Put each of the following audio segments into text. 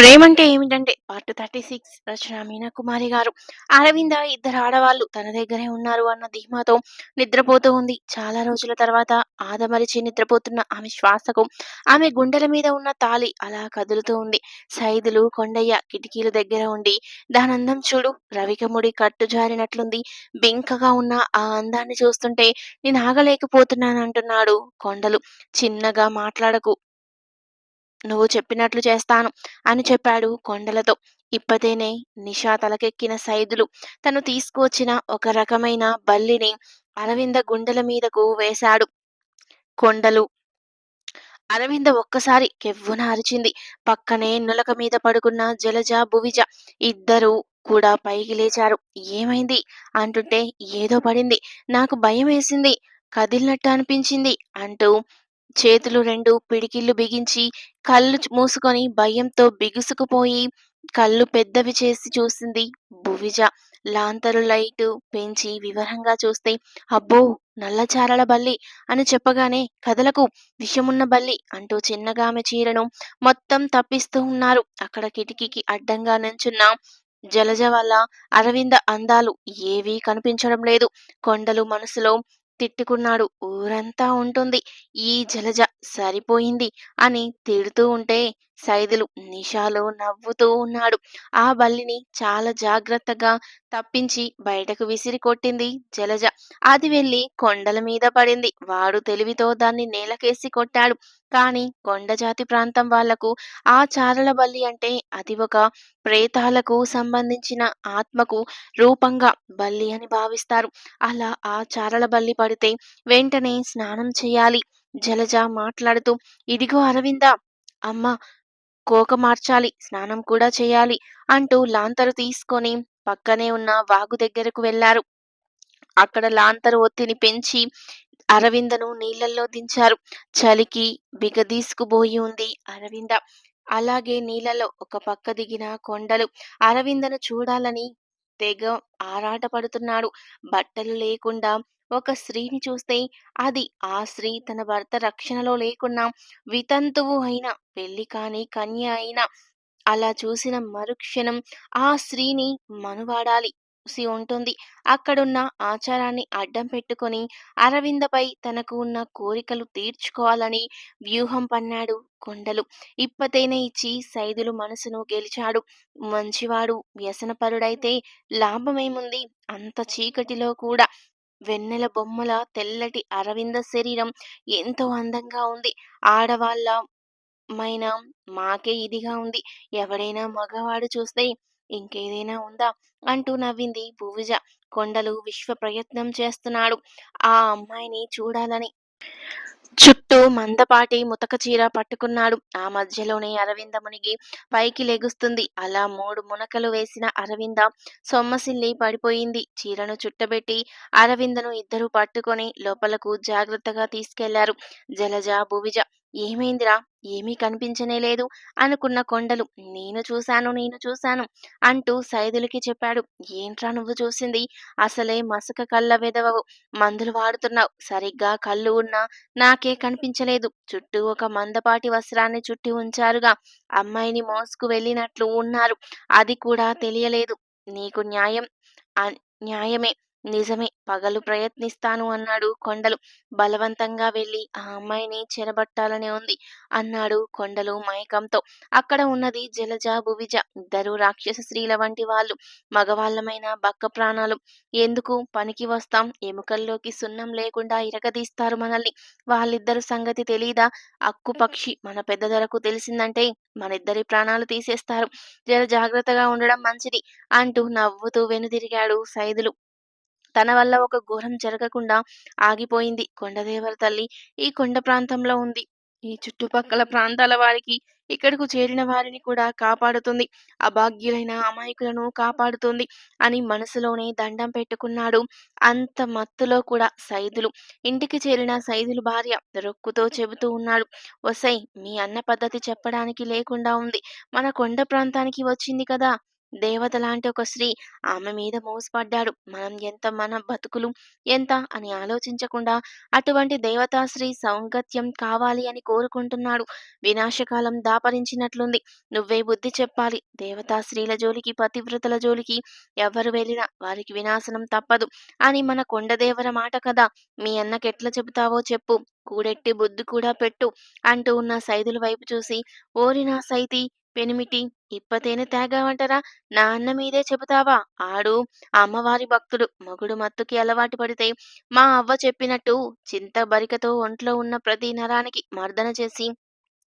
ప్రేమంటే ఏమిటంటే పార్ట్ 36 రచన మీనాకుమారి గారు. అరవింద ఇద్దరు ఆడవాళ్ళు తన దగ్గరే ఉన్నారు అన్న ధీమాతో నిద్రపోతూ ఉంది. చాలా రోజుల తర్వాత ఆదమరిచి నిద్రపోతున్న ఆమె శ్వాసకు ఆమె గుండెల మీద ఉన్న తాళి అలా కదులుతూ ఉంది. సైదులు, కొండయ్య కిటికీల దగ్గర ఉండి దానందం చూడు రవికముడి కట్టు జారినట్లుంది. బింకగా ఉన్న ఆ అందాన్ని చూస్తుంటే నేను ఆగలేకపోతున్నాను అంటున్నాడు కొండలు. చిన్నగా మాట్లాడకు నువ్వు చెప్పినట్లు చేస్తాను అని చెప్పాడు కొండలతో. ఇప్పతేనే నిషా తలకెక్కిన సైదులు తను తీసుకువచ్చిన ఒక రకమైన బల్లిని అరవింద గుండెల మీదకు వేశాడు. కొండలు అరవింద ఒక్కసారి కెవ్వున అరిచింది. పక్కనే నులక మీద పడుకున్న జలజ, భువిజ ఇద్దరూ కూడా పైకి లేచారు. ఏమైంది అంటుంటే ఏదో పడింది. నాకు భయం వేసింది. కదిలినట్టు అనిపించింది అంటూ చేతులు రెండు పిడికిళ్ళు బిగించి కళ్ళు మూసుకొని భయంతో బిగుసుకుపోయి కళ్ళు పెద్దవి చేసి చూసింది భువిజ. లాంతరు లైటు పెంచి వివరంగా చూస్తే అబ్బో నల్లచారల బల్లి అని చెప్పగానే కథలకు విషమున్న బల్లి అంటూ చిన్నగా ఆమె చీరను మొత్తం తప్పిస్తూ ఉన్నారు. అక్కడ కిటికీకి అడ్డంగా నుంచున్న జలజ వల్ల అరవింద అందాలు ఏవీ కనిపించడం లేదు. కొండలు మనసులో తిట్టుకున్నాడు. ఊరంతా ఉంటుంది ఈ జలజ సరిపోయింది అని తిడుతూ ఉంటే సైదులు నిషాలో నవ్వుతూ ఉన్నాడు. ఆ బల్లిని చాలా జాగ్రత్తగా తప్పించి బయటకు విసిరి కొట్టింది జలజ. అది వెళ్ళి కొండల మీద పడింది. వాడు తెలివితో దాన్ని నేలకేసి కొట్టాడు. కానీ కొండజాతి ప్రాంతం వాళ్ళకు ఆ చారల బల్లి అంటే అది ఒక ప్రేతాలకు సంబంధించిన ఆత్మకు రూపంగా బల్లి అని భావిస్తారు. అలా ఆ చారల బల్లి పడితే వెంటనే స్నానం చేయాలి జలజ మాట్లాడుతూ ఇదిగో అరవిందా! అమ్మ కోక మార్చాలి. స్నానం కూడా చేయాలి అంటూ లాంతరు తీసుకొని పక్కనే ఉన్న వాగు దగ్గరకు వెళ్ళారు. అక్కడ లాంతరు ఒత్తిని పెంచి అరవిందను నీళ్ళలో దించారు. చలికి బిగదీసుకుపోయి ఉంది అరవింద. అలాగే నీళ్ళలో ఒక పక్క దిగిన కొండలు అరవిందను చూడాలని తెగ ఆరాటపడుతున్నాడు. బట్టలు లేకుండా ఒక స్త్రీని చూస్తే అది ఆ స్త్రీ తన భర్త రక్షణలో లేకున్నా వితంతువు అయినా పెళ్ళి కాని కన్య అయినా అలా చూసిన మరుక్షణం ఆ స్త్రీని మనువాడాలి చూసి ఉంటుంది. అక్కడున్న ఆచారాన్ని అడ్డం పెట్టుకొని అరవిందపై తనకు ఉన్న కోరికలు తీర్చుకోవాలని వ్యూహం పన్నాడు కొండలు. ఇప్పతేనె ఇచ్చి సైదులు మనసును గెలిచాడు. మంచివాడు వ్యసనపరుడైతే లాభమేముంది? అంత చీకటిలో కూడా వెన్నెల బొమ్మల తెల్లటి అరవింద శరీరం ఎంతో అందంగా ఉంది. ఆడవాళ్ళ మైన మాకే ఇదిగా ఉంది. ఎవడైనా మగవాడు చూస్తే ఇంకేదైనా ఉందా? అంటూ నవ్వింది భువిజ. కొండలు విశ్వ ప్రయత్నం చేస్తున్నాడు ఆ అమ్మాయిని చూడాలని. చుట్టూ మందపాటి ముతక చీర పట్టుకున్నాడు. ఆ మధ్యలోనే అరవింద మునిగి పైకి లెగుస్తుంది. అలా మూడు మునకలు వేసిన అరవింద సొమ్మసిల్లి పడిపోయింది. చీరను చుట్టబెట్టి అరవిందను ఇద్దరు పట్టుకొని లోపలకు జాగ్రత్తగా తీసుకెళ్ళారు. జలజ, భువిజ ఏమైందిరా? ఏమీ కనిపించనే లేదు అనుకున్న కొండలు నేను చూశాను నేను చూశాను అంటూ సైదులకి చెప్పాడు. ఏంట్రా నువ్వు చూసింది? అసలే మసక కళ్ళ వెధవవు. మందులు వాడుతున్నావు. సరిగ్గా కళ్ళు ఉన్నా నాకే కనిపించలేదు. చుట్టూ ఒక మందపాటి వస్త్రాన్ని చుట్టి ఉంచారుగా. అమ్మాయిని మోసుకు వెళ్ళినట్లు ఉన్నారు. అది కూడా తెలియలేదు. నీకు న్యాయం న్యాయమే నిజమే పగలు ప్రయత్నిస్తాను అన్నాడు కొండలు. బలవంతంగా వెళ్ళి ఆ అమ్మాయిని చెరబట్టాలని ఉంది అన్నాడు కొండలు మైకంతో. అక్కడ ఉన్నది జలజ, భువిజ. ఇద్దరు రాక్షస స్త్రీల వంటి వాళ్ళు. మగవాళ్ళమైన బక్క ప్రాణాలు. ఎందుకు పనికి వస్తాం? ఎముకల్లోకి సున్నం లేకుండా ఇరగదీస్తారు మనల్ని. వాళ్ళిద్దరు సంగతి తెలీదా? అక్కు పక్షి మన పెద్ద ధరకు తెలిసిందంటే మనిద్దరి ప్రాణాలు తీసేస్తారు. జర జాగ్రత్తగా ఉండడం మంచిది అంటూ నవ్వుతూ వెనుదిరిగాడు సైదులు. తన వల్ల ఒక ఘోరం జరగకుండా ఆగిపోయింది కొండదేవర తల్లి ఈ కొండ ప్రాంతంలో ఉంది. ఈ చుట్టుపక్కల ప్రాంతాల వారికి ఇక్కడకు చేరిన వారిని కూడా కాపాడుతుంది. అభాగ్యులైన అమాయకులను కాపాడుతుంది అని మనసులోనే దండం పెట్టుకున్నాడు. అంత మత్తులో కూడా సైదులు. ఇంటికి చేరిన సైదులు భార్య రొక్కుతో చెబుతూ ఉన్నాడు. ఒసై మీ అన్న పద్ధతి చెప్పడానికి లేకుండా ఉంది. మన కొండ ప్రాంతానికి వచ్చింది కదా దేవత లాంటి ఒక స్త్రీ ఆమె మీద మోసపడ్డాడు. మనం ఎంత మన బతుకులు ఎంత అని ఆలోచించకుండా అటువంటి దేవతా స్త్రీ కావాలి అని కోరుకుంటున్నాడు. వినాశకాలం దాపరించినట్లుంది. నువ్వే బుద్ధి చెప్పాలి. దేవతా స్త్రీల జోలికి, పతివ్రతల జోలికి ఎవరు వెళ్ళినా వారికి వినాశనం తప్పదు అని మన కొండదేవర మాట కదా! మీ అన్నకెట్ల చెబుతావో చెప్పు. కూడెట్టి బుద్ధి కూడా పెట్టు అంటూ ఉన్న సైదుల వైపు చూసి ఓరి నా సైతి పెనిమిటి ఇప్పతేనె తేగావంటరా నా అన్న మీదే చెబుతావా? ఆడు అమ్మవారి భక్తుడు. మొగుడు మత్తుకి అలవాటు పడితే మా అవ్వ చెప్పినట్టు చింత బరికతో ఒంట్లో ఉన్న ప్రతి నరానికి మర్దన చేసి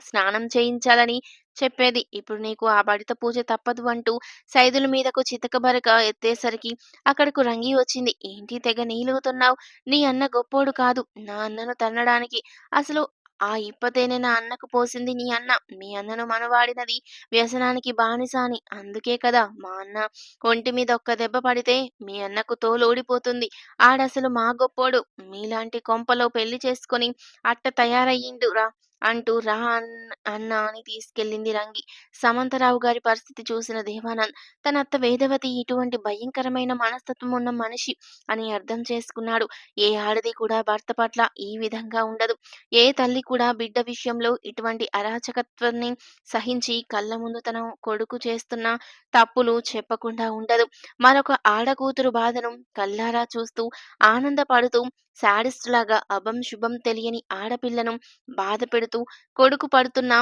స్నానం చేయించాలని చెప్పేది. ఇప్పుడు నీకు ఆ బడిత పూజ తప్పదు అంటూ సైదుల మీదకు చితకబరక ఎత్తేసరికి అక్కడకు రంగి వచ్చింది. ఏంటి తెగ నీలుగుతున్నావు? నీ అన్న గొప్పోడు కాదు. నా అన్నను తన్నడానికి అసలు ఆ ఇప్పతేనే నా అన్నకు పోసింది నీ అన్న. మీ అన్నను మనవాడినది వ్యసనానికి బానిస అని. అందుకే కదా మా అన్న ఒంటి మీద ఒక్క దెబ్బ పడితే మీ అన్నకు తోలు ఊడిపోతుంది ఆడసలు మా గొప్పోడు. మీలాంటి కొంపలో పెళ్ళి చేసుకొని అట్ట తయారయ్యిండు రా. అంటూ రా అన్న అన్న అని తీసుకెళ్ళింది రంగి. సమంతరావు గారి పరిస్థితి చూసిన దేవానంద్ తన అత్త వేదవతి ఇటువంటి భయంకరమైన మనస్తత్వం ఉన్న మనిషి అని అర్థం చేసుకున్నాడు. ఏ ఆడది కూడా భర్త పట్ల ఈ విధంగా ఉండదు. ఏ తల్లి కూడా బిడ్డ విషయంలో ఇటువంటి అరాచకత్వాన్ని సహించి కళ్ళ ముందు తన కొడుకు చేస్తున్న తప్పులు చెప్పకుండా ఉండదు. మరొక ఆడకూతురు బాధను కల్లారా చూస్తూ ఆనందపడుతూ శాడిస్టులాగా అభం శుభం తెలియని ఆడపిల్లను బాధ పెడుతూ కొడుకు పడుతున్న.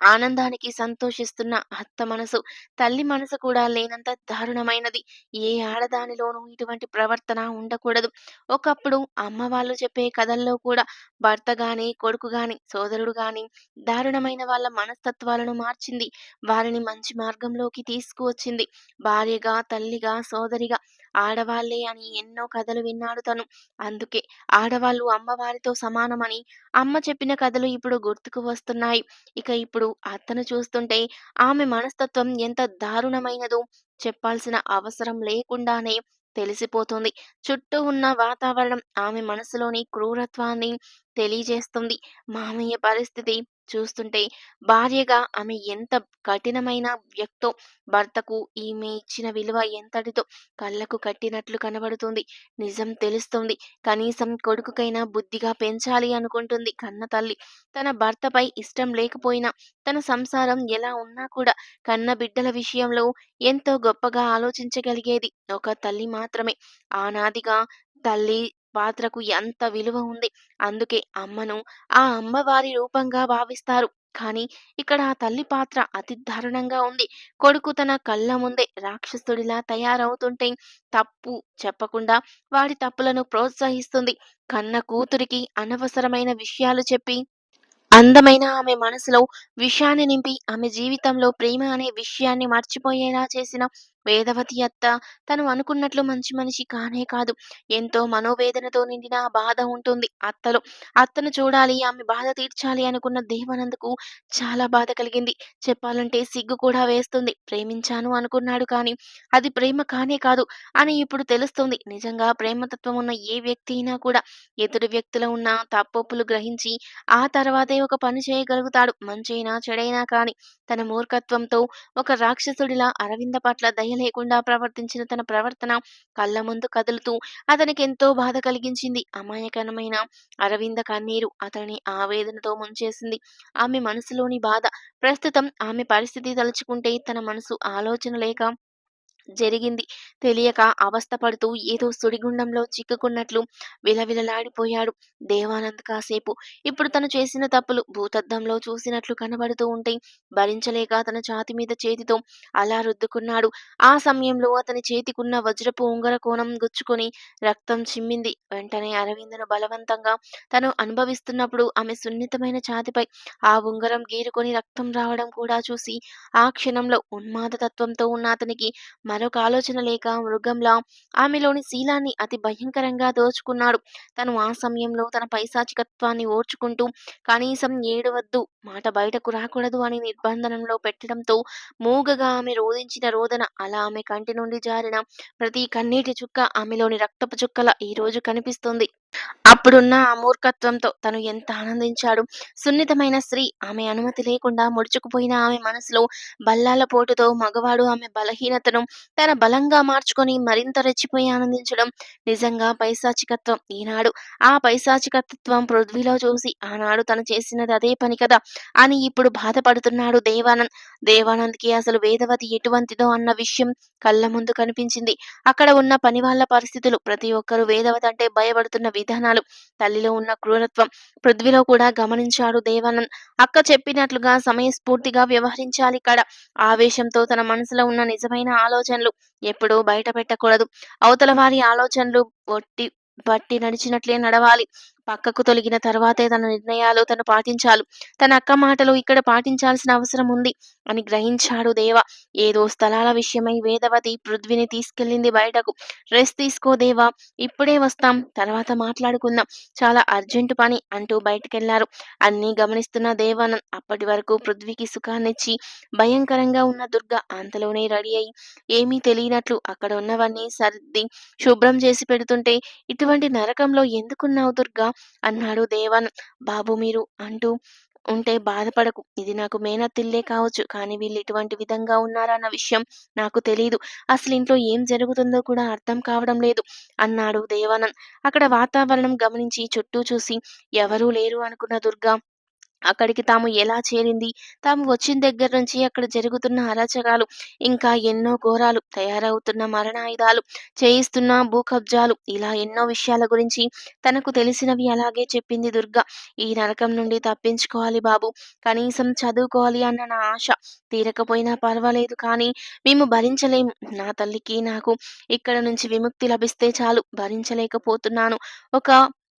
ఆనందానికి సంతోషిస్తున్న అత్త మనసు తల్లి మనసు కూడా లేనంత దారుణమైనది. ఏ ఆడదానిలోనూ ఇటువంటి ప్రవర్తన ఉండకూడదు. ఒకప్పుడు అమ్మ వాళ్ళు చెప్పే కథల్లో కూడా భర్త గాని కొడుకు గాని సోదరుడు గాని దారుణమైన వాళ్ళ మనస్తత్వాలను మార్చింది. వారిని మంచి మార్గంలోకి తీసుకువచ్చింది. భార్యగా తల్లిగా సోదరిగా ఆడవాళ్ళే అని ఎన్నో కథలు విన్నాడు తను. అందుకే ఆడవాళ్ళు అమ్మవారితో సమానమని అమ్మ చెప్పిన కథలు ఇప్పుడు గుర్తుకు వస్తున్నాయి. ఇక ఇప్పుడు అతను చూస్తుంటే ఆమె మనస్తత్వం ఎంత దారుణమైనదో చెప్పాల్సిన అవసరం లేకుండానే తెలిసిపోతుంది. చుట్టూ ఉన్న వాతావరణం ఆమె మనసులోని క్రూరత్వాన్ని తెలియజేస్తుంది. మామయ్య పరిస్థితి చూస్తుంటే భార్యగా ఆమె ఎంత కఠినమైన వ్యక్తో భర్తకు ఈమె ఇచ్చిన విలువ ఎంతటితో కళ్ళకు కట్టినట్లు కనబడుతుంది. నిజం తెలుస్తుంది. కనీసం కొడుకుకైనా బుద్ధిగా పెంచాలి అనుకుంటుంది కన్న తల్లి. తన భర్తపై ఇష్టం లేకపోయినా తన సంసారం ఎలా ఉన్నా కూడా కన్న బిడ్డల విషయంలో ఎంతో గొప్పగా ఆలోచించగలిగేది ఒక తల్లి మాత్రమే. ఆనాదిగా తల్లి పాత్రకు ఎంత విలువ ఉంది. అందుకే అమ్మను ఆ అమ్మవారి రూపంగా భావిస్తారు. కానీ ఇక్కడ ఆ తల్లి పాత్ర అతి దారుణంగా ఉంది. కొడుకు తన కళ్ళ ముందే రాక్షసుడిలా తయారవుతుంటే తప్పు చెప్పకుండా వాడి తప్పులను ప్రోత్సహిస్తుంది. కన్న కూతురికి అనవసరమైన విషయాలు చెప్పి అందమైన ఆమె మనసులో విషయాన్ని నింపి ఆమె జీవితంలో ప్రేమ అనే విషయాన్ని మర్చిపోయేలా చేసిన వేదవతి అత్త తను అనుకున్నట్లు మంచి మనిషి కానే కాదు. ఎంతో మనోవేదనతో నిండిన బాధ ఉంటుంది అత్తలో. అత్తను చూడాలి ఆమె బాధ తీర్చాలి అనుకున్న దేవానందకు చాలా బాధ కలిగింది. చెప్పాలంటే సిగ్గు కూడా వేస్తుంది. ప్రేమించాను అనుకున్నాడు కానీ అది ప్రేమ కానే కాదు అని ఇప్పుడు తెలుస్తుంది. నిజంగా ప్రేమతత్వం ఉన్న ఏ వ్యక్తి అయినా కూడా ఎదుటి వ్యక్తిలో ఉన్న తప్పొప్పులు గ్రహించి ఆ తర్వాతే ఒక పని చేయగలుగుతాడు. మంచైనా చెడైనా కానీ తన మూర్ఖత్వంతో ఒక రాక్షసుడిలా అరవింద పట్ల దయ లేకుండా ప్రవర్తించిన తన ప్రవర్తన కళ్ళ ముందు కదులుతూ అతనికి ఎంతో బాధ కలిగించింది. అమాయకరమైన అరవింద కన్నీరు అతని ఆవేదనతో ముంచేసింది. ఆమె మనసులోని బాధ. ప్రస్తుతం ఆమె పరిస్థితి తలుచుకుంటే తన మనసు ఆలోచన లేక జరిగింది. తెలియక అవస్థపడుతూ ఏదో సుడిగుండంలో చిక్కుకున్నట్లు విలవిలలాడిపోయాడు దేవానంద్ కాసేపు. ఇప్పుడు తను చేసిన తప్పులు భూతద్దంలో చూసినట్లు కనబడుతూ ఉంటే భరించలేక తన ఛాతి మీద చేతితో అలా రుద్దుకున్నాడు. ఆ సమయంలో అతని చేతికున్న వజ్రపు ఉంగర కోణం గుచ్చుకొని రక్తం చిమ్మింది. వెంటనే అరవిందను బలవంతంగా తను అనుభవిస్తున్నప్పుడు ఆమె సున్నితమైన ఛాతిపై ఆ ఉంగరం గీరుకొని రక్తం రావడం కూడా చూసి ఆ క్షణంలో ఉన్మాదతత్వంతో ఉన్న అతనికి మరొక ఆలోచన లేక మృగంలా ఆమెలోని శీలాన్ని అతి భయంకరంగా దోచుకున్నాడు. తను ఆ సమయంలో తన పైశాచికత్వాన్ని ఓర్చుకుంటూ కనీసం ఏడవద్దు మాట బయటకు రాకూడదు అని నిర్బంధనంలో పెట్టడంతో మూగగా ఆమె రోధించిన రోదన అలా ఆమె కంటి నుండి జారిన ప్రతి కన్నీటి చుక్క ఆమెలోని రక్తపు చుక్కల ఈ రోజు కనిపిస్తుంది. అప్పుడున్న ఆ మూర్ఖత్వంతో తను ఎంత ఆనందించాడు. సున్నితమైన స్త్రీ. ఆమె అనుమతి లేకుండా ముడుచుకుపోయిన ఆమె మనసులో బల్లాల పోటుతో మగవాడు ఆమె బలహీనతను తన బలంగా మార్చుకొని మరింత రెచ్చిపోయి ఆనందించడం నిజంగా పైశాచికత్వం. ఈనాడు ఆ పైశాచికత్వం పృథ్వీలో చూసి ఆనాడు తను చేసినది అదే పని కదా అని ఇప్పుడు బాధపడుతున్నాడు దేవానంద్. దేవానంద్‌కి అసలు వేదవతి ఎటువంటిదో అన్న విషయం కళ్ళ ముందు కనిపించింది. అక్కడ ఉన్న పనివాళ్ళ పరిస్థితులు, ప్రతి ఒక్కరూ వేదవతి అంటే భయపడుతున్న విధానాలు, తల్లిలో ఉన్న క్రూరత్వం పృథ్వీలో కూడా గమనించాడు దేవానంద్. అక్క చెప్పినట్లుగా సమయస్ఫూర్తిగా వ్యవహరించాలిక్కడ. ఆవేశంతో తన మనసులో ఉన్న నిజమైన ఆలోచనలు ఎప్పుడూ బయట పెట్టకూడదు. అవతల వారి ఆలోచనలు ఒట్టి పట్టి నడిచినట్లే నడవాలి. పక్కకు తొలగిన తర్వాతే తన నిర్ణయాలు తను పాటించాలి. తన అక్క మాటలు ఇక్కడ పాటించాల్సిన అవసరం ఉంది అని గ్రహించాడు దేవ. ఏదో స్థలాల విషయమై వేదవతి పృథ్వీని తీసుకెళ్ళింది బయటకు. రెస్ట్ తీసుకో దేవా! ఇప్పుడే వస్తాం. తర్వాత మాట్లాడుకుందాం. చాలా అర్జెంటు పని అంటూ బయటకెళ్ళారు అన్నీ గమనిస్తున్న దేవానంద్ అప్పటి వరకు పృథ్వీకి సుఖాన్నిచ్చి భయంకరంగా ఉన్న దుర్గ అంతలోనే రెడీ అయి ఏమీ తెలియనట్లు అక్కడ ఉన్నవన్నీ సర్ది శుభ్రం చేసి పెడుతుంటే ఇటువంటి నరకంలో ఎందుకున్నావు దుర్గా? అన్నాడు దేవన్ బాబు మీరు అంటూ ఉంటే బాధపడకు. ఇది నాకు మేనత్తిల్లే కావచ్చు. కానీ వీళ్ళు ఇటువంటి విధంగా ఉన్నారన్న విషయం నాకు తెలియదు అసలు ఇంట్లో ఏం జరుగుతుందో కూడా అర్థం కావడం లేదు అన్నాడు దేవానంద్. అక్కడ వాతావరణం గమనించి చుట్టూ చూసి ఎవరూ లేరు అనుకున్న దుర్గా అక్కడికి తాము ఎలా చేరింది, తాము వచ్చిన దగ్గర నుంచి అక్కడ జరుగుతున్న అరాచకాలు, ఇంకా ఎన్నో ఘోరాలు, తయారవుతున్న మరణాయుధాలు, చేయిస్తున్న భూకబ్జాలు ఇలా ఎన్నో విషయాల గురించి తనకు తెలిసినవి అలాగే చెప్పింది దుర్గ. ఈ నరకం నుండి తప్పించుకోవాలి బాబు కనీసం చదువుకోవాలి అన్న నా ఆశ తీరకపోయినా పర్వాలేదు కానీ మేము భరించలేము. నా తల్లికి, నాకు ఇక్కడ నుంచి విముక్తి లభిస్తే చాలు. భరించలేకపోతున్నాను. ఒక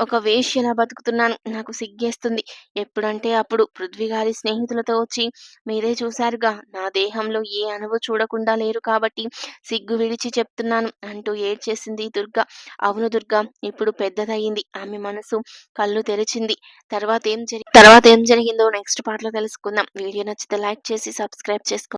ఒక వేష్యలా బతుకుతున్నాను. నాకు సిగ్గేస్తుంది. ఎప్పుడంటే అప్పుడు పృథ్వీగారి స్నేహితులతో వచ్చి మీరే చూశారుగా నా దేహంలో ఏ అణువు చూడకుండా లేరు కాబట్టి సిగ్గు విడిచి చెప్తున్నాను అంటూ ఏడ్చేసింది దుర్గ. అవును దుర్గ ఇప్పుడు పెద్దదయింది. ఆమె మనసు కళ్ళు తెరిచింది. తర్వాత ఏం జరిగి జరి తర్వాతేం జరిగిందో నెక్స్ట్ పాటలో తెలుసుకుందాం. వీడియో నచ్చితే లైక్ చేసి సబ్స్క్రైబ్ చేసుకోండి.